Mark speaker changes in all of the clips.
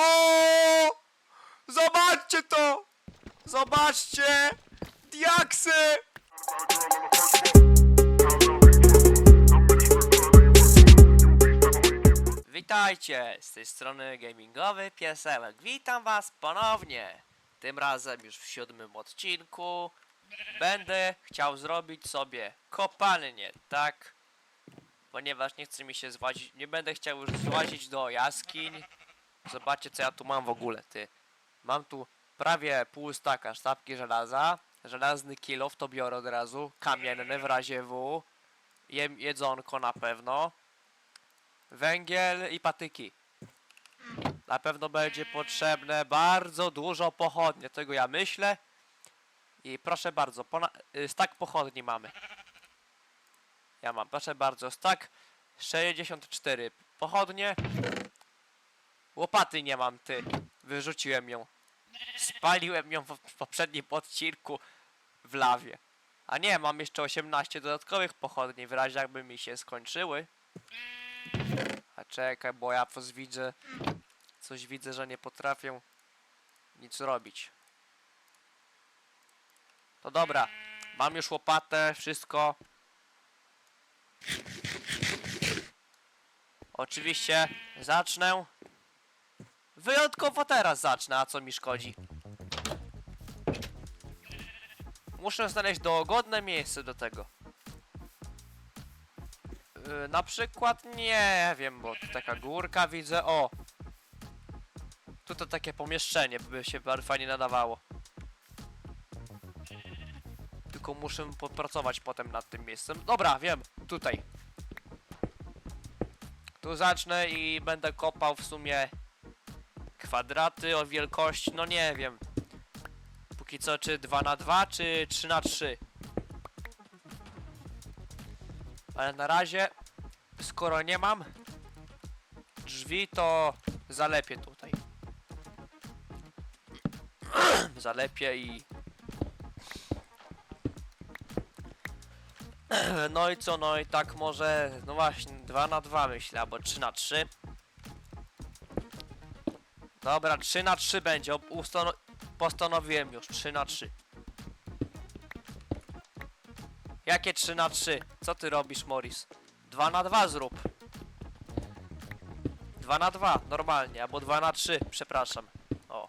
Speaker 1: O! Zobaczcie to! Zobaczcie! Diaksy! Witajcie! Z tej strony gamingowy piesełek. Witam was ponownie. Tym razem już w siódmym odcinku. Będę chciał zrobić sobie kopalnię, tak? Ponieważ nie chce mi się złazić, nie będę chciał już złazić do jaskiń. Zobaczcie co ja tu mam w ogóle, ty. Mam tu prawie pół staka sztabki żelaza. Żelazny kilof to biorę od razu. Kamienny w razie W. Jem jedzonko na pewno. Węgiel i patyki. Na pewno będzie potrzebne bardzo dużo pochodni, tego ja myślę. I proszę bardzo, y, stak pochodni mamy. Ja mam, proszę bardzo, stak 64 pochodnie. Łopaty nie mam, ty. Wyrzuciłem ją. Spaliłem ją w poprzednim odcinku w lawie. A nie, mam jeszcze 18 dodatkowych pochodni, w razie jakby mi się skończyły. A czekaj, bo ja coś widzę. Coś widzę, że nie potrafię nic robić. To dobra. Mam już łopatę, wszystko. Oczywiście zacznę. Wyjątkowo teraz zacznę, a co mi szkodzi? Muszę znaleźć dogodne miejsce do tego. Yy, na przykład nie wiem, bo tu taka górka widzę. O! Tutaj takie pomieszczenie by się bardzo fajnie nadawało. Tylko muszę popracować potem nad tym miejscem. Dobra, wiem, tutaj. Tu zacznę i będę kopał w sumie kwadraty o wielkości, no nie wiem. Póki co, czy 2 na 2 czy 3 na 3 Ale na razie, skoro nie mam drzwi, to zalepię tutaj. zalepię i... No i co, no i tak może, no właśnie, 2 na 2 myślę, albo 3 na 3 Dobra, 3 na 3 będzie, ustano- postanowiłem już, 3 na 3 Jakie 3 na 3? Co ty robisz, Morris? 2 na 2 zrób. 2 na 2, normalnie, albo 2 na 3, przepraszam. O.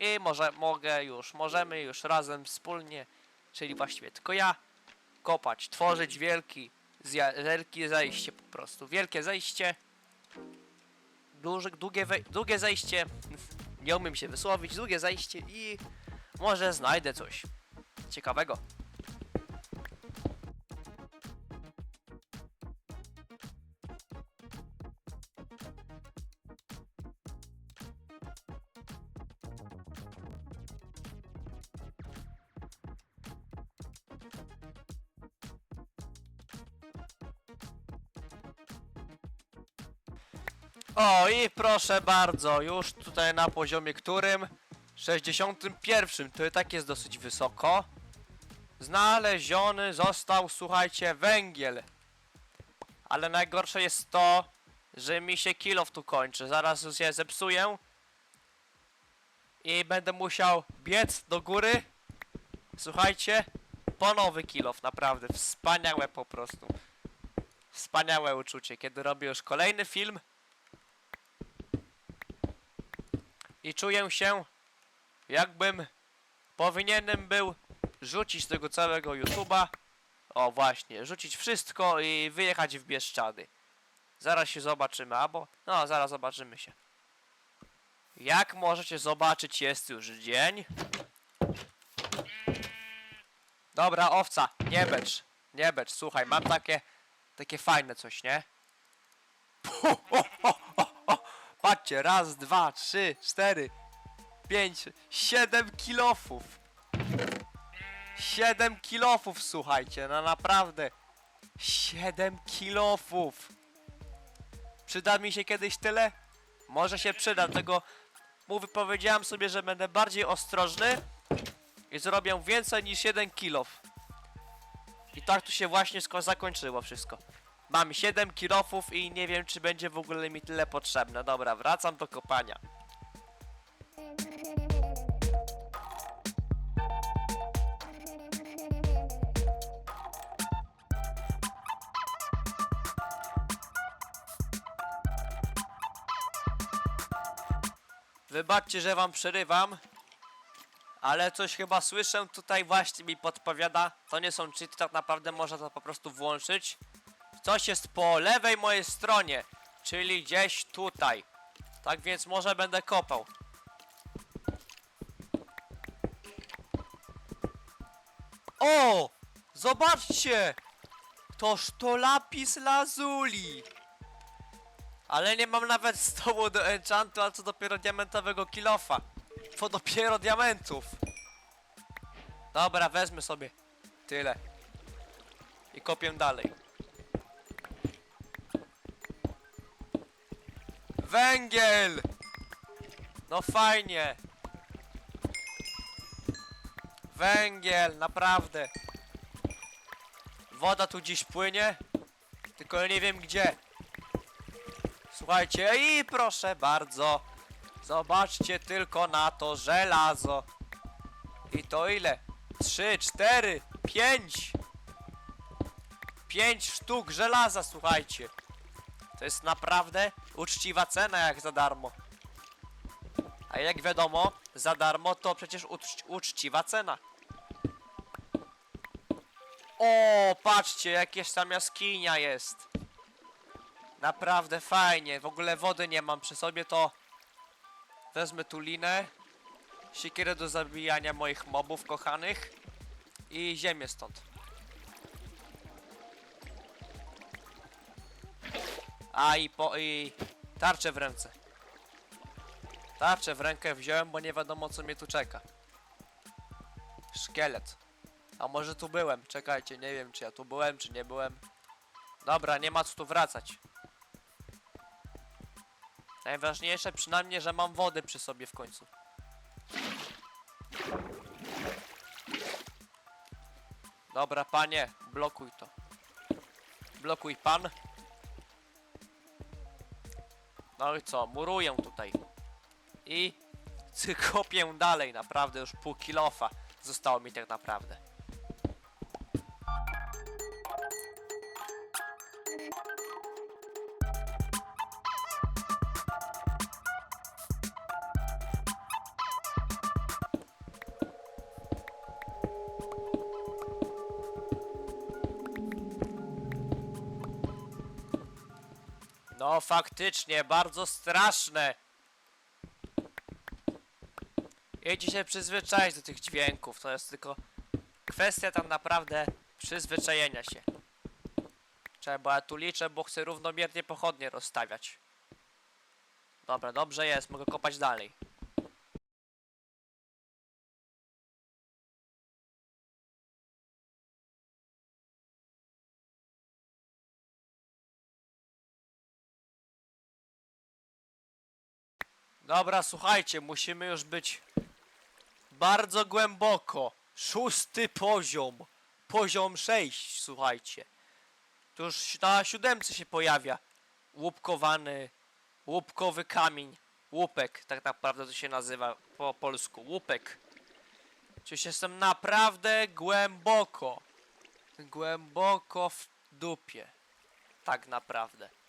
Speaker 1: I może mogę już, możemy już razem wspólnie, czyli właściwie tylko ja, kopać, tworzyć wielki, wielkie zejście po prostu. Wielkie zejście. Duże, długie, długie zejście. Nie umiem się wysłowić, długie zejście i może znajdę coś ciekawego. I proszę bardzo, już tutaj na poziomie którym? 61. To i tak jest dosyć wysoko. Znaleziony został, słuchajcie, węgiel. Ale najgorsze jest to, że mi się kilof tu kończy. Zaraz się zepsuję. I będę musiał biec do góry. Słuchajcie, po nowy kilof, naprawdę. Wspaniałe po prostu. Wspaniałe uczucie, kiedy robię już kolejny film. I czuję się jakbym powinienem był rzucić tego całego YouTube'a. O właśnie, rzucić wszystko i wyjechać w Bieszczady. Zaraz się zobaczymy, albo... No, zaraz zobaczymy się. Jak możecie zobaczyć, jest już dzień. Dobra, owca, nie becz. Nie becz, słuchaj, mam takie... Takie fajne coś, nie? Puh, o, o, o. Patrzcie, raz, dwa, trzy, cztery, pięć, siedem kilofów. Siedem kilofów, słuchajcie, no naprawdę. Siedem kilofów. Przyda mi się kiedyś tyle? Może się przyda, tego mówię, powiedziałem sobie, że będę bardziej ostrożny i zrobię więcej niż jeden kilof. I tak tu się właśnie zakończyło wszystko. Mam 7 kilofów i nie wiem, czy będzie w ogóle mi tyle potrzebne. Dobra, wracam do kopania. Wybaczcie, że wam przerywam, ale coś chyba słyszę tutaj właśnie mi podpowiada. To nie są cheaty, tak naprawdę można to po prostu włączyć. Coś jest po lewej mojej stronie, czyli gdzieś tutaj. Tak więc może będę kopał. O! Zobaczcie! Toż to lapis lazuli! Ale nie mam nawet stołu do enchantu, a co dopiero diamentowego kilofa. To dopiero diamentów. Dobra, wezmę sobie tyle. I kopię dalej. Węgiel! No fajnie. Węgiel, naprawdę. Woda tu dziś płynie, tylko nie wiem gdzie. Słuchajcie, i proszę bardzo. Zobaczcie tylko na to żelazo. I to ile? Trzy, cztery, pięć. Pięć sztuk żelaza, słuchajcie. To jest naprawdę uczciwa cena jak za darmo. A jak wiadomo, za darmo to przecież uczci uczciwa cena. O, patrzcie, jakieś tam jaskinia jest. Naprawdę fajnie. W ogóle wody nie mam przy sobie, to wezmę tu linę, siekierę do zabijania moich mobów kochanych i ziemię stąd. A i po i tarczę w ręce. Tarczę w rękę wziąłem, bo nie wiadomo co mnie tu czeka. Szkielet. A może tu byłem? Czekajcie, nie wiem czy ja tu byłem, czy nie byłem. Dobra, nie ma co tu wracać. Najważniejsze przynajmniej, że mam wodę przy sobie w końcu. Dobra, panie, blokuj to. Blokuj pan. No i co, muruję tutaj. I kopię dalej, naprawdę już pół kilofa zostało mi tak naprawdę. No faktycznie, bardzo straszne. Jedzie się przyzwyczaić do tych dźwięków, to jest tylko kwestia tam naprawdę przyzwyczajenia się. Trzeba, ja tu liczę, bo chcę równomiernie pochodnie rozstawiać. Dobra, dobrze jest, mogę kopać dalej. Dobra, słuchajcie, musimy już być bardzo głęboko. Szósty poziom. Poziom 6, słuchajcie. Tu już na siódemce się pojawia łupkowany, łupkowy kamień. Łupek, tak naprawdę to się nazywa po polsku. Łupek. Czyż jestem naprawdę głęboko. Głęboko w dupie. Tak naprawdę.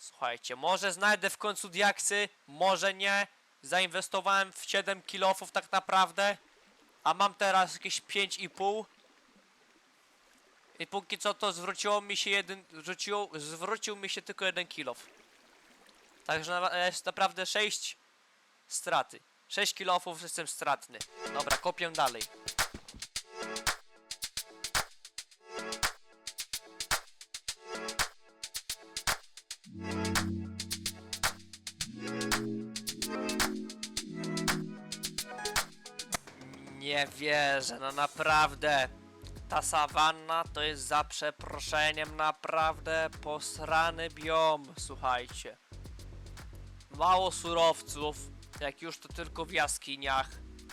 Speaker 1: Słuchajcie, może znajdę w końcu diaksy, może nie. Zainwestowałem w 7 kilofów tak naprawdę, a mam teraz jakieś 5,5. I póki co to zwróciło mi się jeden, rzuciło, zwrócił mi się tylko jeden kilof. Także na, jest naprawdę 6 straty. 6 kilofów jestem stratny. Dobra, kopię dalej. Nie wierzę, no naprawdę. Ta sawanna to jest za przeproszeniem naprawdę posrany biom, słuchajcie. Mało surowców, jak już to tylko w jaskiniach,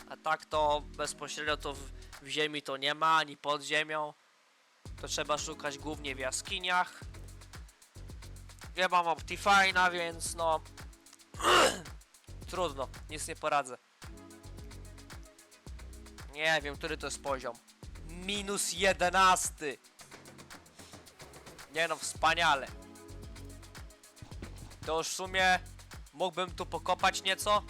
Speaker 1: a tak to bezpośrednio to w, w ziemi to nie ma, ani pod ziemią. To trzeba szukać głównie w jaskiniach. Nie mam Optifine'a, więc no... Trudno, nic nie poradzę. Nie wiem, który to jest poziom. Minus jedenasty. Nie no, wspaniale. To już w sumie mógłbym tu pokopać nieco.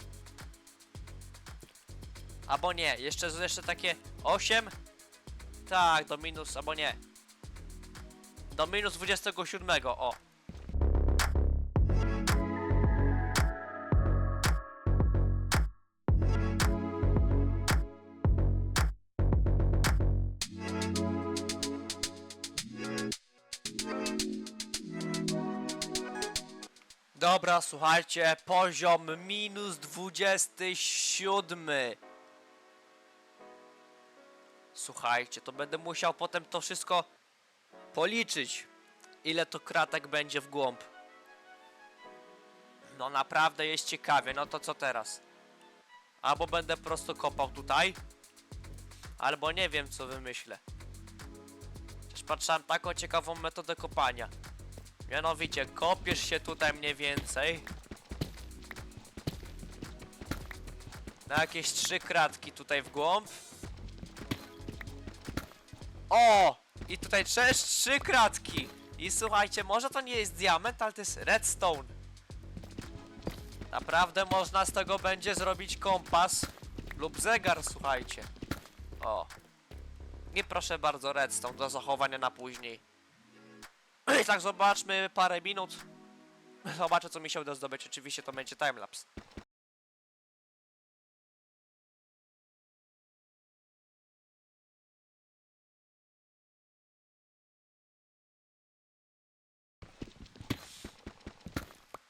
Speaker 1: Albo nie, jeszcze, jeszcze takie 8. Tak, do minus, albo nie. Do minus 27, o. Dobra, słuchajcie, poziom minus 27. Słuchajcie, to będę musiał potem to wszystko policzyć. Ile to kratek będzie w głąb. No naprawdę jest ciekawie, no to co teraz? Albo będę prosto kopał tutaj, albo nie wiem co wymyślę. Też patrzałem taką ciekawą metodę kopania. Mianowicie, kopiesz się tutaj mniej więcej. Na jakieś trzy kratki tutaj w głąb. O! I tutaj też trzy kratki. I słuchajcie, może to nie jest diament, ale to jest redstone. Naprawdę można z tego będzie zrobić kompas lub zegar, słuchajcie. O. I proszę bardzo, redstone do zachowania na później tak, zobaczmy parę minut. Zobaczę, co mi się uda zdobyć. Oczywiście to będzie timelapse.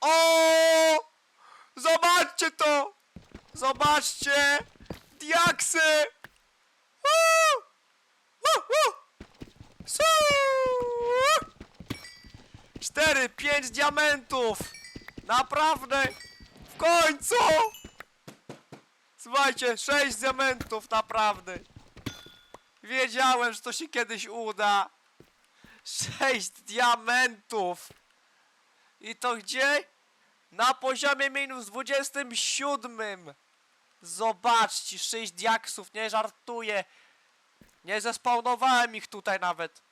Speaker 1: O! Zobaczcie to! Zobaczcie! Diaksy! Woo! Woo! Woo! Suu! 4, 5 diamentów! Naprawdę! W końcu! Słuchajcie, 6 diamentów, naprawdę! Wiedziałem, że to się kiedyś uda! 6 diamentów! I to gdzie? Na poziomie minus 27! Zobaczcie, 6 diaksów, nie żartuję! Nie zespawnowałem ich tutaj nawet!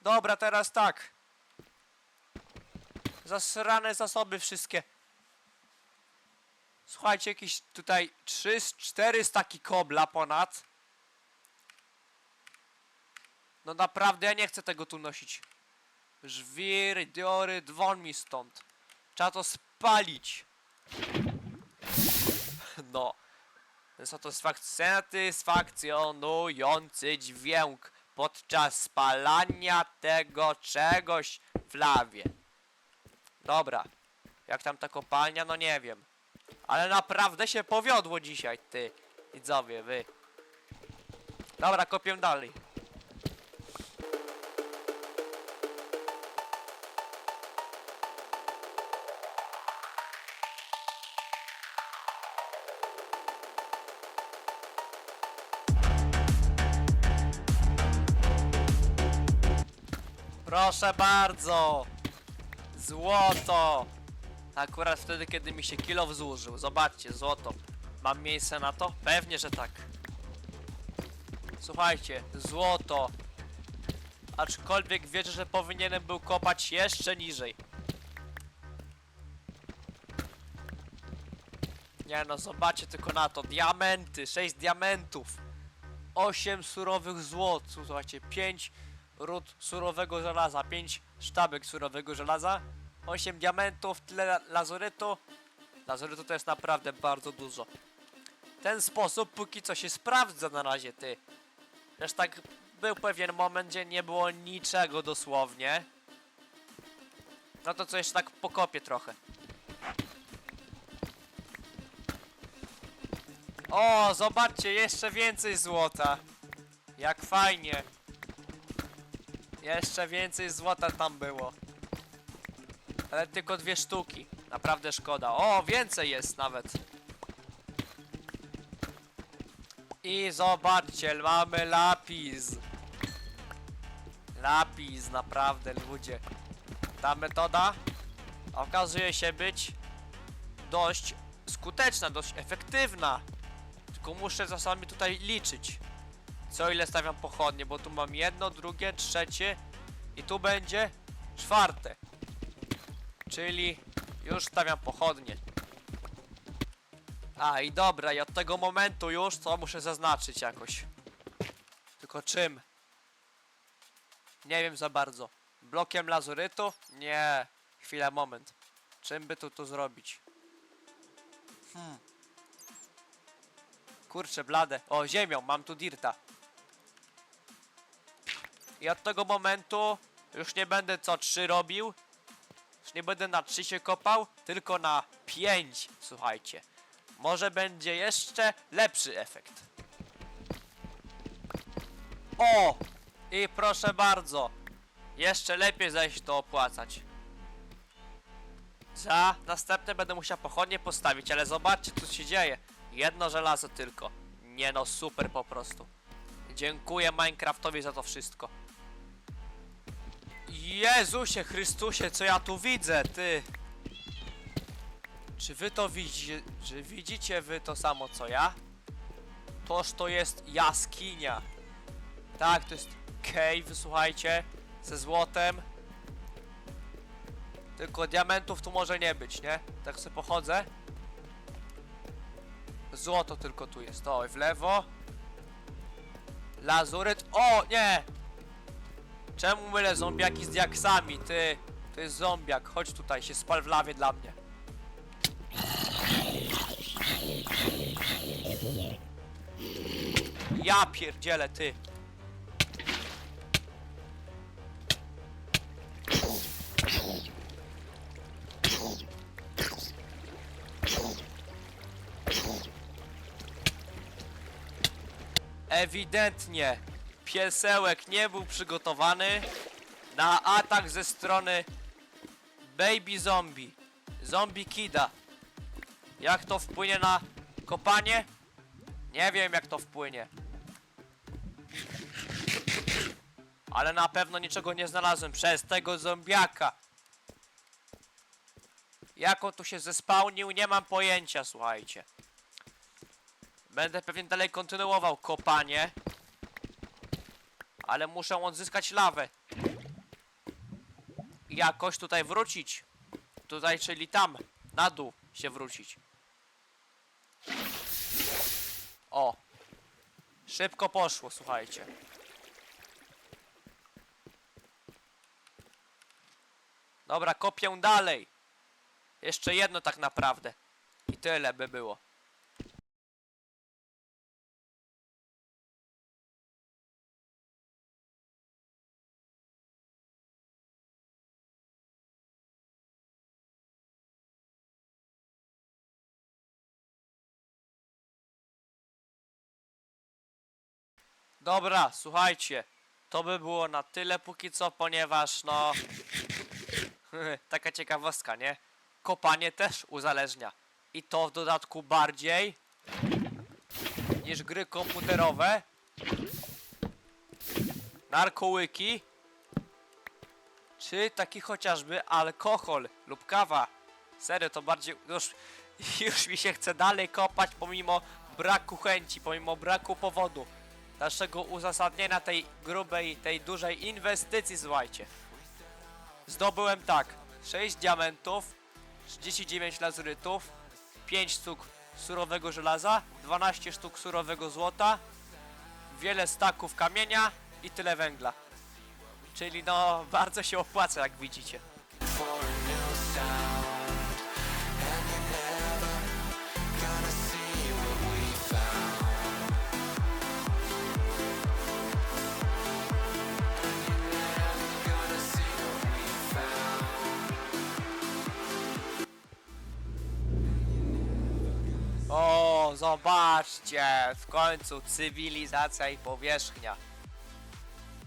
Speaker 1: Dobra, teraz tak. Zasrane zasoby wszystkie. Słuchajcie, jakieś tutaj 3, 4 staki kobla ponad. No naprawdę, ja nie chcę tego tu nosić. Żwir, diory, dzwon mi stąd. Trzeba to spalić. No. Satysfak- Satysfakcjonujący dźwięk podczas spalania tego czegoś w lawie. Dobra. Jak tam ta kopalnia? No nie wiem. Ale naprawdę się powiodło dzisiaj, ty. Widzowie, wy. Dobra, kopię dalej. Proszę bardzo! Złoto! Akurat wtedy, kiedy mi się kilo zużył. Zobaczcie, złoto. Mam miejsce na to? Pewnie, że tak. Słuchajcie, złoto. Aczkolwiek wierzę, że powinienem był kopać jeszcze niżej. Nie no, zobaczcie tylko na to. Diamenty, 6 diamentów. 8 surowych złot. Słuchajcie, 5 ród surowego żelaza, 5 sztabek surowego żelaza, 8 diamentów, tyle la- lazurytu. Lazurytu to jest naprawdę bardzo dużo. Ten sposób póki co się sprawdza na razie, ty. Też tak był pewien moment, gdzie nie było niczego dosłownie. No to co jeszcze tak pokopię trochę. O, zobaczcie, jeszcze więcej złota. Jak fajnie. Jeszcze więcej złota tam było. Ale tylko dwie sztuki. Naprawdę szkoda. O, więcej jest nawet. I zobaczcie, mamy lapis. Lapis, naprawdę, ludzie. Ta metoda okazuje się być dość skuteczna, dość efektywna. Tylko muszę czasami tutaj liczyć. Co ile stawiam pochodnie, bo tu mam jedno, drugie, trzecie i tu będzie czwarte. Czyli już stawiam pochodnie. A i dobra, i od tego momentu już to muszę zaznaczyć jakoś. Tylko czym? Nie wiem za bardzo. Blokiem lazurytu? Nie. Chwila, moment. Czym by tu to zrobić? Hmm. Kurczę, blade. O, ziemią, mam tu dirta. I od tego momentu już nie będę co 3 robił. Już nie będę na 3 się kopał, tylko na 5, słuchajcie. Może będzie jeszcze lepszy efekt. O! I proszę bardzo. Jeszcze lepiej zaś to opłacać. Za następne będę musiał pochodnie postawić, ale zobaczcie co się dzieje. Jedno żelazo tylko. Nie no, super po prostu. Dziękuję Minecraftowi za to wszystko. Jezusie Chrystusie, co ja tu widzę, ty? Czy wy to widzicie, czy widzicie wy to samo co ja? Toż to jest jaskinia. Tak, to jest cave, słuchajcie, ze złotem. Tylko diamentów tu może nie być, nie? Tak sobie pochodzę. Złoto tylko tu jest. O, w lewo. Lazuryt. O, nie! Czemu mylę zombiaki z diaksami, ty? To jest zombiak. Chodź tutaj, się spal w lawie dla mnie. Ja pierdzielę, ty. Ewidentnie piesełek nie był przygotowany na atak ze strony Baby Zombie. Zombie Kida. Jak to wpłynie na kopanie? Nie wiem jak to wpłynie. Ale na pewno niczego nie znalazłem przez tego zombiaka. Jak on tu się zespałnił, nie mam pojęcia, słuchajcie. Będę pewnie dalej kontynuował kopanie. Ale muszę odzyskać lawę. Jakoś tutaj wrócić. Tutaj, czyli tam, na dół się wrócić. O. Szybko poszło, słuchajcie. Dobra, kopię dalej. Jeszcze jedno tak naprawdę. I tyle by było. Dobra, słuchajcie. To by było na tyle póki co, ponieważ no... Taka ciekawostka, nie? Kopanie też uzależnia. I to w dodatku bardziej niż gry komputerowe. Narkołyki. Czy taki chociażby alkohol lub kawa. Serio, to bardziej już, już mi się chce dalej kopać pomimo braku chęci, pomimo braku powodu naszego uzasadnienia tej grubej, tej dużej inwestycji, słuchajcie. Zdobyłem tak, 6 diamentów, 39 lazurytów, 5 sztuk surowego żelaza, 12 sztuk surowego złota, wiele staków kamienia i tyle węgla. Czyli no, bardzo się opłaca, jak widzicie. Zobaczcie, w końcu cywilizacja i powierzchnia.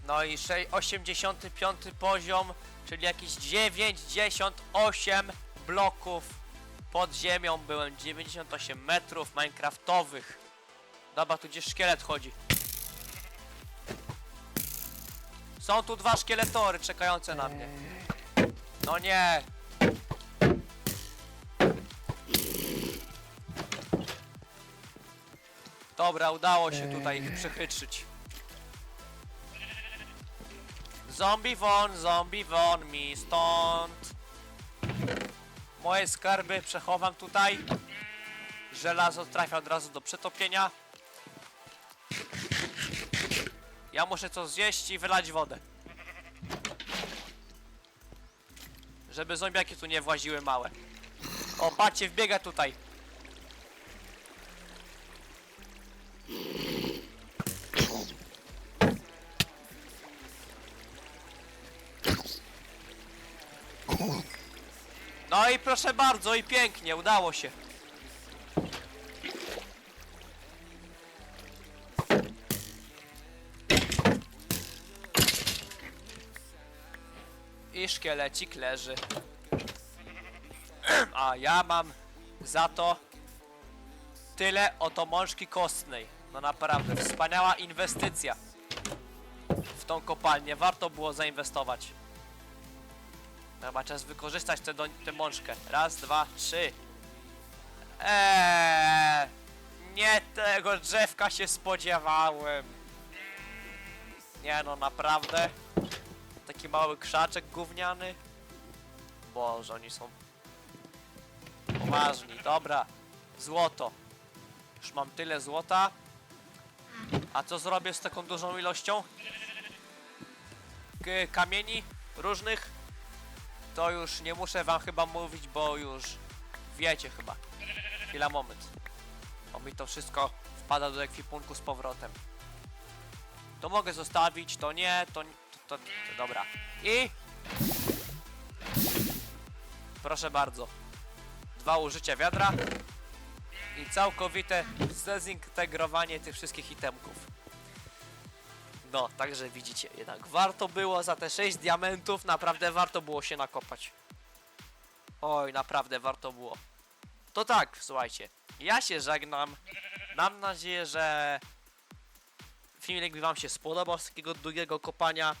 Speaker 1: No i sze- 85 poziom, czyli jakieś 98 bloków pod ziemią byłem, 98 metrów minecraftowych. Dobra, tu gdzieś szkielet chodzi. Są tu dwa szkieletory czekające na mnie. No nie. Dobra, udało się tutaj ich przechytrzyć. Zombie won, zombie won mi stąd. Moje skarby przechowam tutaj. Żelazo trafia od razu do przetopienia. Ja muszę coś zjeść i wylać wodę. Żeby zombiaki tu nie właziły małe. O, patrzcie, wbiega tutaj. No i proszę bardzo, i pięknie, udało się. I szkielecik leży. A ja mam za to tyle oto mączki kostnej. No naprawdę, wspaniała inwestycja w tą kopalnię. Warto było zainwestować. Chyba czas wykorzystać tę tę mączkę. Raz, dwa, trzy. Eee, nie tego drzewka się spodziewałem. Nie no, naprawdę. Taki mały krzaczek gówniany. Boże, oni są poważni. Dobra, złoto. Już mam tyle złota. A co zrobię z taką dużą ilością? K kamieni różnych? To już nie muszę wam chyba mówić, bo już wiecie chyba. Chwila, moment. Bo mi to wszystko wpada do ekwipunku z powrotem. To mogę zostawić, to nie, to, to, to, to dobra. I... Proszę bardzo. Dwa użycia wiadra. I całkowite zdezintegrowanie tych wszystkich itemków. No, także widzicie, jednak warto było za te 6 diamentów, naprawdę warto było się nakopać. Oj, naprawdę warto było. To tak, słuchajcie, ja się żegnam. Mam nadzieję, że filmik wam się spodobał z takiego długiego kopania.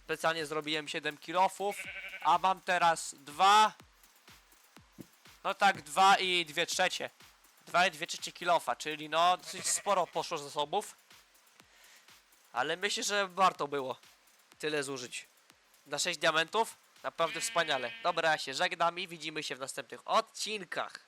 Speaker 1: Specjalnie zrobiłem 7 kilofów, a mam teraz dwa. No tak, dwa i dwie trzecie. Dwa i dwie trzecie kilofa, czyli no dosyć sporo poszło zasobów. Ale myślę, że warto było tyle zużyć. Na 6 diamentów? Naprawdę wspaniale. Dobra, ja się żegnam i widzimy się w następnych odcinkach.